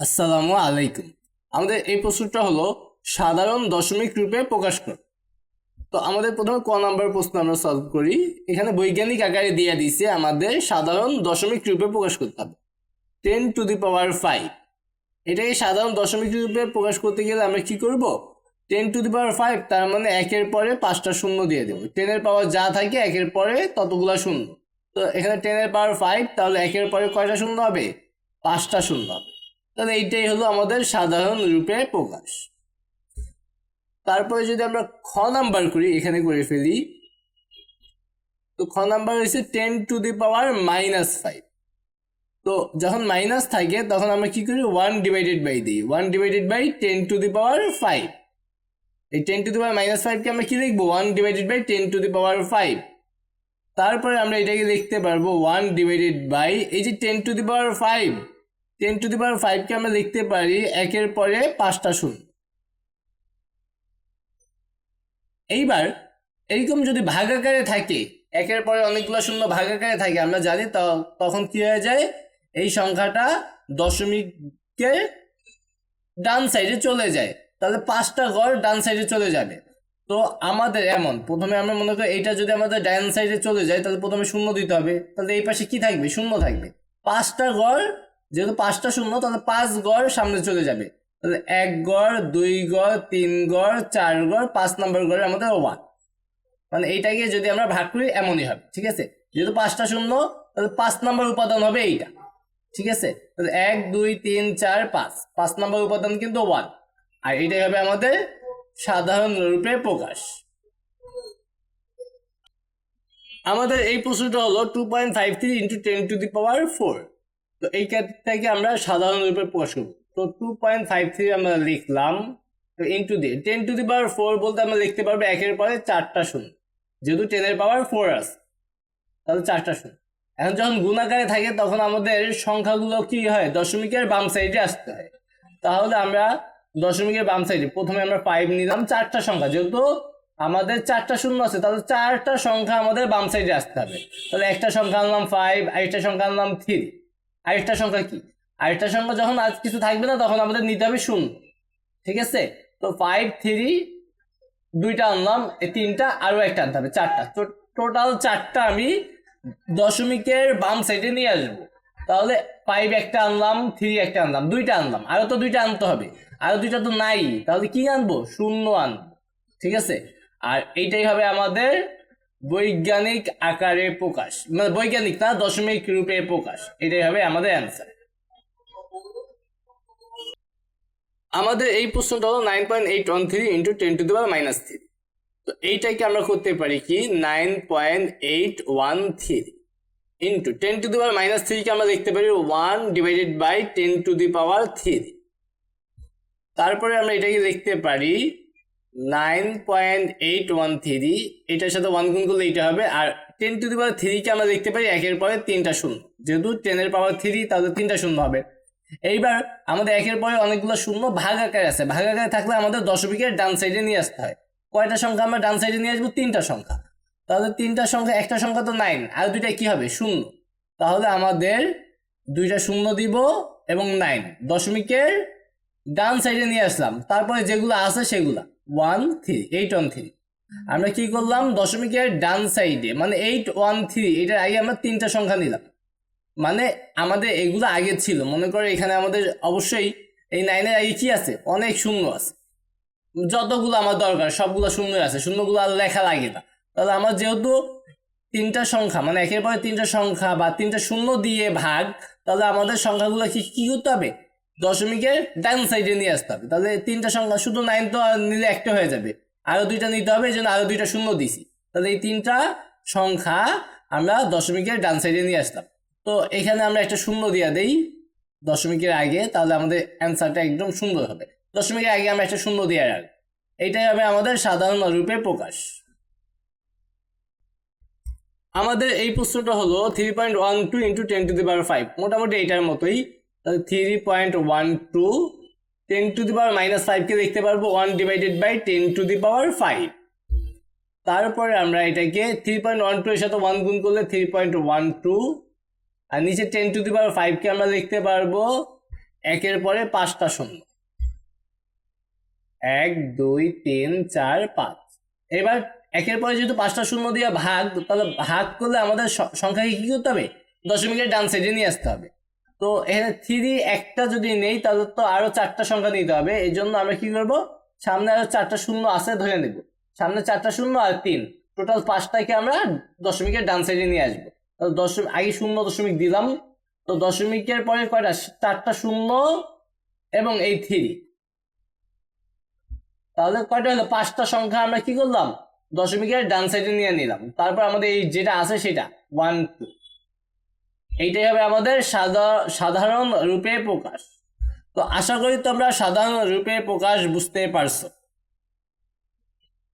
আসসালামু আলাইকুম। আমাদের এই প্রশ্নটা হলো, সাধারণ দশমিক রূপে প্রকাশ কর। তো আমাদের প্রথমে ক নাম্বার প্রশ্ন আমরা সলভ করি। এখানে বৈজ্ঞানিক আকারে দিয়ে দিছে আমাদের সাধারণ দশমিক রূপে প্রকাশ করতে হবে। Ten to the power five এটাকে সাধারণ দশমিক রূপে প্রকাশ করতে গেলে আমরা কি করব? Ten to the power five তার মানে একের পরে পাঁচটা শূন্য দিয়ে দেবো। টেনের পাওয়ার যা থাকে একের পরে ততগুলা শূন্য। তো এখানে টেনের পাওয়ার ফাইভ তাহলে একের পরে কয়টা শূন্য হবে? পাঁচটা শূন্য হবে। তাহলে এইটাই হলো আমাদের সাধারণ রূপে প্রকাশ। তারপরে যদি আমরা খ নাম্বার করি, এখানে করে ফেলি। তো খ নাম্বার হচ্ছে ten to the power minus five. তো যখন মাইনাস থাকে, তখন আমরা কি করি? ওয়ান ডিভাইডেড বাই দিই। One divided by ten to the power five. এই ten to the power minus ফাইভকে আমরা কি লিখব? One divided by ten to the power five. তারপরে আমরা এটাকে লিখতে পারব ওয়ান ডিভাইডেড বাই, এই যে ten to the power five. Ten to the power ফাইভকে আমরা লিখতে পারি একের পরে পাঁচটা শূন্য। এইবার এরকম যদি ভাগাকারে থাকে, একের পরে অনেকগুলো শূন্য ভাগাকারে থাকে, আমরা জানি তখন কি হয়ে যায়? এই সংখ্যাটা দশমিকের ডান সাইডে চলে যায়। তাহলে পাঁচটা গড় ডান সাইডে চলে যাবে। তো আমাদের এমন, প্রথমে আমরা মনে করি এইটা যদি আমাদের ডান সাইডে চলে যায়, তাহলে প্রথমে শূন্য দিতে হবে। তাহলে এই পাশে কি থাকবে? শূন্য থাকবে। পাঁচটা গড় যেহেতু পাঁচটা শূন্য, তাহলে পাঁচ গড় সামনে চলে যাবে। তাহলে এক গড়, দুই গড়, তিন গড়, চার গড়, পাঁচ নম্বর গড়ে আমাদের ওয়ান মানে এইটাকে যদি আমরা ভাগ করি, এমনই হবে, ঠিক আছে? যেহেতু পাঁচটা শূন্য, তাহলে পাঁচ নম্বর উপাদান হবে এইটা, ঠিক আছে? তাহলে এক, দুই, তিন, চার, পাঁচ। পাঁচ নম্বর উপাদান কিন্তু ওয়ান আর এটাই হবে আমাদের সাধারণ রূপে প্রকাশ। আমাদের এই প্রশ্নটা হলো two point five three into ten to the power four তো এই থেকে আমরা সাধারণ রূপে করব। তো টু পয়েন্ট ফাইভ থ্রি আমরা লিখলাম, তো into ten to the power four বলতে আমরা লিখতে পারব একের পরে চারটা শূন্য। যেহেতু টেনের পাওয়ার ফোর আছে, তাহলে চারটা শূন্য। এখন যখন গুণাকারে থাকে, তখন আমাদের সংখ্যাগুলো কি হয়? দশমিকের বাম সাইডে আসতে হয়। তাহলে আমরা দশমিকের বাম সাইডে প্রথমে আমরা ফাইভ নিলাম, চারটা সংখ্যা। যেহেতু আমাদের চারটা শূন্য আছে, তাহলে চারটা সংখ্যা আমাদের বাম সাইডে আসতে হবে। তাহলে একটা সংখ্যা আনলাম ফাইভ আরেকটা সংখ্যা আনলাম থ্রি আরেকটা সংখ্যা কি? আরেকটা সংখ্যা যখন আজ কিছু থাকবে না, তখন আমাদের নিতে হবে শূন্য। ঠিক আছে? তো ফাইভ থ্রি দুইটা আনলাম তিনটা, আরও একটা আনতে হবে, চারটা। টোটাল চারটা আমি দশমিকের বাম সাইডে নিয়ে আসব। তাহলে ফাইভ একটা আনলাম থ্রি একটা আনলাম, দুইটা আনলাম। আরও তো দুইটা আনতে হবে। আরও দুইটা তো নাই। তাহলে কি আনব? শূন্য আনব। ঠিক আছে? আর এইটাই হবে আমাদের বৈজ্ঞানিক আকারে প্রকাশ। মানে বৈজ্ঞানিক না, দশমিক রূপে প্রকাশ। এটাই হবে আমাদের অ্যান্সার আমাদের এই প্রশ্নটা হলো nine point eight one three into ten to the power minus three তো এইটাকে আমরা করতে পারি কি? Nine point eight one three into ten to the power minus থ্রিকে আমরা দেখতে পারি one divided by ten to the power three তারপরে আমরা এটাকে দেখতে পারি nine point eight one three এটার সাথে ওয়ান গুণ করলে এইটা হবে, আর টেন টু দি পাওয়ার থ্রিকে আমরা দেখতে পারি একের পরে তিনটা শূন্য। যেহেতু টেনের পাওয়ার থ্রি তাহলে তিনটা শূন্য হবে। এইবার আমাদের একের পরে অনেকগুলো শূন্য ভাগ আকারে আছে। ভাগ আকারে থাকলে আমাদের দশমিকের ডান সাইডে নিয়ে আসতে হয়। কয়টা সংখ্যা আমরা ডান সাইডে নিয়ে আসব? তিনটা সংখ্যা। তাহলে তিনটা সংখ্যা, একটা সংখ্যা তো নাইন আর দুইটা কি হবে? শূন্য। তাহলে আমাদের দুইটা শূন্য দিব এবং নাইন দশমিকের ডান সাইডে নিয়ে আসলাম। তারপরে যেগুলো আছে সেগুলা। One three eight one three আমরা কি করলাম? দশমিকের ডান সাইডে মানে এইট ওয়ান থ্রি এটার আগে আমরা তিনটা সংখ্যা নিলাম। মানে আমাদের এগুলো আগে ছিল। মনে করো এখানে আমাদের অবশ্যই এই নাইনের আগে কি আছে? অনেক শূন্য আছে। যতগুলো আমার দরকার সবগুলো শূন্য আছে। শূন্যগুলো আর লেখা লাগে না। তাহলে আমার যেহেতু তিনটা সংখ্যা মানে একের পরে তিনটা সংখ্যা বা তিনটা শূন্য দিয়ে ভাগ তাহলে আমাদের সংখ্যাগুলো কি কি করতে হবে? দশমিকের ডান সাইডে নিয়ে আসতে হবে। তাহলে তিনটা সংখ্যা শুধু নাইন তো নিলে একটা হয়ে যাবে। আরও দুইটা নিতে হবে, এই জন্য আরও দুইটা শূন্য দিছি তাহলে এই তিনটা সংখ্যা আমরা দশমিকের ডান সাইডে নিয়ে আসতাম তো এখানে আমরা একটা শূন্য দিয়ে দেই দশমিকের আগে, তাহলে আমাদের অ্যান্সারটা একদম সুন্দর হবে। দশমিকের আগে আমরা একটা শূন্য দিয়ে রাখব। এইটাই হবে আমাদের সাধারণ রূপে প্রকাশ। আমাদের এই প্রশ্নটা হলো three point one two into ten to the power five মোটামুটি এইটার মতোই three point one two ten to the power minus ফাইভকে দেখতে পারব one divided by ten to the power five তারপরে আমরা এটাকে থ্রি পয়েন্ট ওয়ান টু এর সাথে ওয়ান গুণ করলে থ্রি পয়েন্ট ওয়ান টু আর নিচে টেন টু দি পাওয়ার ফাইভকে আমরা লিখতে পারব, একের পরে পাঁচটা শূন্য। এক, দুই, তিন, চার, পাঁচ। এবার একের পরে যেহেতু পাঁচটা শূন্য দিয়ে ভাগ, তাহলে ভাগ করলে আমাদের সংখ্যাকে কি করতে হবে? দশমিকের ডান সাইডে নিয়ে আসতে হবে। তো এখানে থ্রি একটা যদি নেই, তাহলে তো আরও চারটা সংখ্যা নিতে হবে। এই জন্য আমরা কি করব? সামনে আরও চারটা শূন্য আছে, ধরে নেব। সামনে চারটা শূন্য আর তিন। টোটাল পাঁচটাকে আমরা দশমিকের ডান সাইডে নিয়ে আসব। তাহলে দশমিক, আগে শূন্য দশমিক দিলাম। তো দশমিকের পরে কয়টা? চারটা শূন্য এবং এই থ্রি তাহলে কয়টা হলো? পাঁচটা সংখ্যা আমরা কি করলাম? দশমিকের ডান সাইডে নিয়ে নিলাম। তারপর আমাদের এই যেটা আছে সেটা। ওয়ান টু এইটাই হবে আমাদের সাধা- সাধারণ রূপে প্রকাশ। তো আশা করি তোমরা সাধারণ রূপে প্রকাশ বুঝতে পারছ।